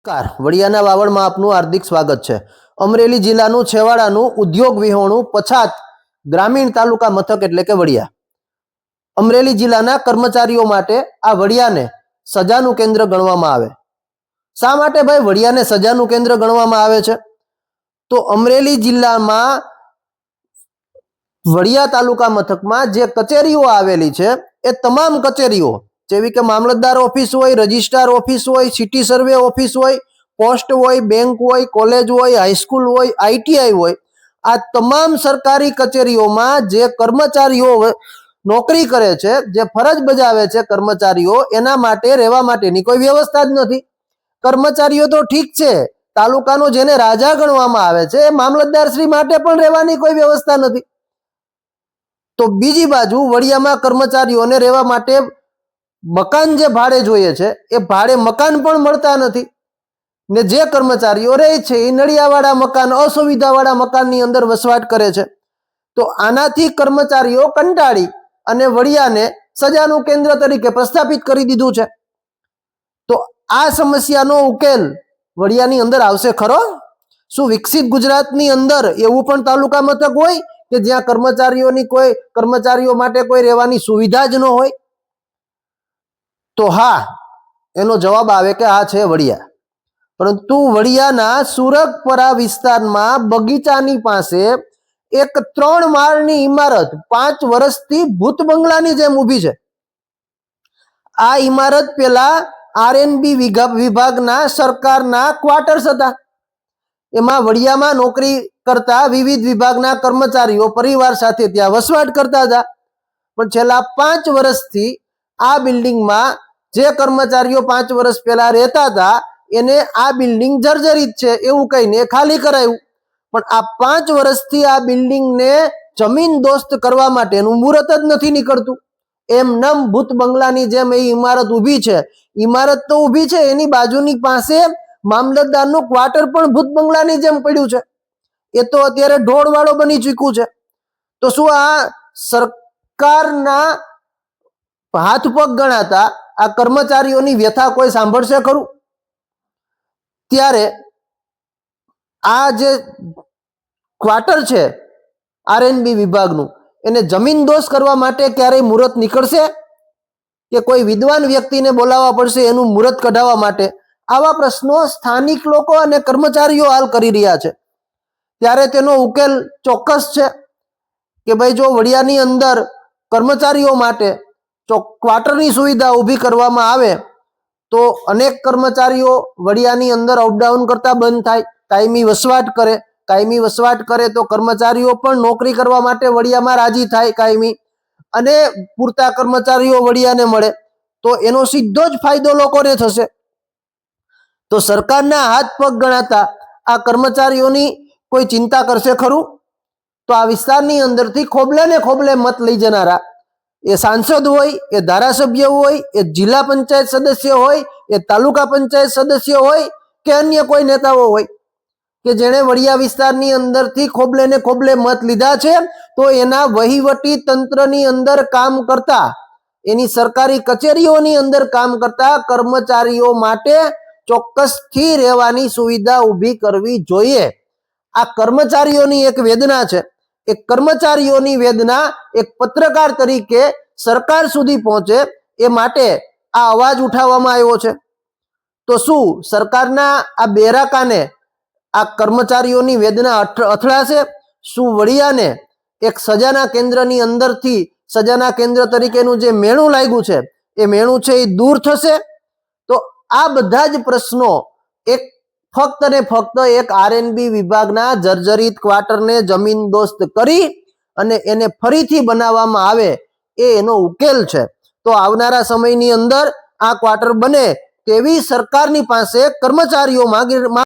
નમસ્કાર. વડિયાના વાવડમાં આપનું હાર્દિક સ્વાગત છે. અમરેલી જિલ્લાનું છેવાડાનું ઉદ્યોગ વિહોણું પછાત ગ્રામીણ તાલુકા મથક એટલે કે વડિયા. અમરેલી જિલ્લાના કર્મચારીઓ માટે આ વડિયાને સજાનું કેન્દ્ર ગણવામાં આવે. શા માટે ભાઈ વડિયાને સજાનું કેન્દ્ર ગણવામાં આવે છે? તો અમરેલી જિલ્લામાં વડિયા તાલુકા મથકમાં જે કચેરીઓ આવેલી છે, એ તમામ કચેરીઓ જેવી કે મામલતદાર ઓફિસ હોય, રજિસ્ટ્રાર ઓફિસ હોય, સિટી સર્વે ઓફિસ હોય, પોસ્ટ હોય, બેંક હોય, કોલેજ હોય, હાઈસ્કૂલ હોય, આઈટીઆઈ હોય, આ તમામ સરકારી કચેરીઓમાં જે કર્મચારીઓ નોકરી કરે છે, જે ફરજ બજાવે છે કર્મચારીઓ, એના માટે રહેવા માટેની કોઈ વ્યવસ્થા જ નથી. કર્મચારીઓ તો ઠીક છે, તાલુકાનો જેને રાજા ગણવામાં આવે છે, એ મામલતદાર શ્રી માટે પણ રહેવાની કોઈ વ્યવસ્થા નથી. તો બીજી બાજુ વડિયામાં કર્મચારીઓને રહેવા માટે મકાન જે ભાડે જોઈએ છે, એ ભાડે મકાન પણ મળતા નથી. ને જે કર્મચારીઓ રહે છે, એ નળિયાવાળા મકાન, અસુવિધાવાળા મકાનની અંદર વસવાટ કરે છે. તો આનાથી કર્મચારીઓ કંટાળી અને વડિયાને સજાનું કેન્દ્ર તરીકે પ્રસ્થાપિત કરી દીધું છે. તો આ સમસ્યાનો ઉકેલ વડિયાની અંદર આવશે ખરો? શું વિકસિત ગુજરાતની અંદર એવું પણ તાલુકા મથક હોય કે જ્યાં કર્મચારીઓની કોઈ, કર્મચારીઓ માટે કોઈ રહેવાની સુવિધા જ ન હોય? તો હા, એનો જવાબ આવે કે આ છે વડિયા. પરંતુ વડિયાના સુરગપરા વિસ્તારમાં બગીચાની પાસે એક ત્રણ માળની ઇમારત પાંચ વર્ષથી ભૂત બંગલાની જેમ ઊભી છે. આ ઇમારત પેલા આરએનબી વિભાગના સરકારના ક્વાર્ટર્સ હતા. એમાં વડિયામાં નોકરી કરતા વિવિધ વિભાગના કર્મચારીઓ પરિવાર સાથે ત્યાં વસવાટ કરતા હતા. પણ છેલ્લા પાંચ વર્ષથી આ બિલ્ડિંગમાં જે કર્મચારીઓ પાંચ વર્ષ પહેલા રહેતા હતા, એને આ બિલ્ડિંગ જર્જરિત છે એવું કહીને ખાલી કરાયું. પણ આ પાંચ વર્ષથી આ બિલ્ડિંગને જમીન દોસ્ત કરવા માટેનું મુહૂર્ત જ નથી નીકળતું. એમ નમ ભૂત બંગલાની જેમ એ ઇમારત ઊભી છે. ઇમારત તો ઊભી છે, એની બાજુની પાસે મામલતદારનું ક્વાર્ટર પણ ભૂત બંગલાની જેમ પડ્યું છે. એ તો અત્યારે ઢોળવાળો બની ચૂક્યું છે. તો શું આ સરકારના હાથ પગ ગણાતા આ કર્મચારીઓની વ્યથા કોઈ સાંભળશે ખરું? ત્યારે આ જે ક્વાર્ટર છે આરએનબી વિભાગનું, એને જમીન દોષ કરવા માટે ક્યારેય મુહૂર્ત નીકળશે? કે કોઈ વિદ્વાન વ્યક્તિને બોલાવવા પડશે એનું મુહૂર્ત કઢાવવા માટે? આવા પ્રશ્નો સ્થાનિક લોકો અને કર્મચારીઓ હાલ કરી રહ્યા છે. ત્યારે તેનો ઉકેલ ચોક્કસ છે કે ભાઈ જો વડિયાની અંદર કર્મચારીઓ માટે ચો ક્વાર્ટરની સુવિધા ઊભી કરવામાં આવે તો અનેક કર્મચારીઓ વડિયાની અંદર અપડાઉન કરતા બંધ થાય, કાયમી વસવાટ કરે, કાયમી વસવાટ કરે તો કર્મચારીઓ પણ નોકરી કરવા માટે વડિયામાં રાજી થાય કાયમી અને પૂરતા કર્મચારીઓ વડિયાને મળે. તો એનો સીધો જ ફાયદો લોકોને થશે. તો સરકારના હાથ પગ ગણાતા આ કર્મચારીઓની કોઈ ચિંતા કરશે ખરું? તો આ વિસ્તારની અંદરથી ખોબલે ને ખોબલે મત લઈ જનારા એ સાંસદ હોય, એ ધારાસભ્ય હોય, એ જિલ્લા પંચાયત સદસ્ય હોય, એ તાલુકા પંચાયત સદસ્ય હોય કે અન્ય કોઈ નેતાઓ હોય કે જેણે વડિયા વિસ્તારની અંદરથી ખોબલે ને ખોબલે મત લીધા છે, તો એના વહીવટી તંત્રની અંદર કામ કરતા, એની સરકારી કચેરીઓની અંદર કામ કરતા કર્મચારીઓ માટે ચોક્કસથી રહેવાની સુવિધા ઊભી કરવી જોઈએ. આ કર્મચારીઓની એક વેદના છે. એ કર્મચારીઓની વેદના એક પત્રકાર તરીકે સરકાર સુધી પહોંચે એ માટે આ અવાજ ઉઠાવવામાં આવ્યો છે. તો શું સરકારના આ બેરાકાને આ કર્મચારીઓની વેદના અથડાશે? શું વડિયાને એક સજાના કેન્દ્રની અંદરથી સજાના કેન્દ્ર તરીકેનું જે મેણું લાગ્યું છે, એ મેણું છે એ દૂર થશે? તો આ બધા જ પ્રશ્નો એક ફક્ત ને ફક્ત એક આરએનબી વિભાગના જર્જરિત ક્વાર્ટરને જમીન દોસ્ત કરી અને એને ફરીથી બનાવવામાં આવે એ એનો ઉકેલ છે. તો આવનારા સમયની અંદર આ ક્વાર્ટર બને તેવી સરકારની પાસે કર્મચારીઓ માંગી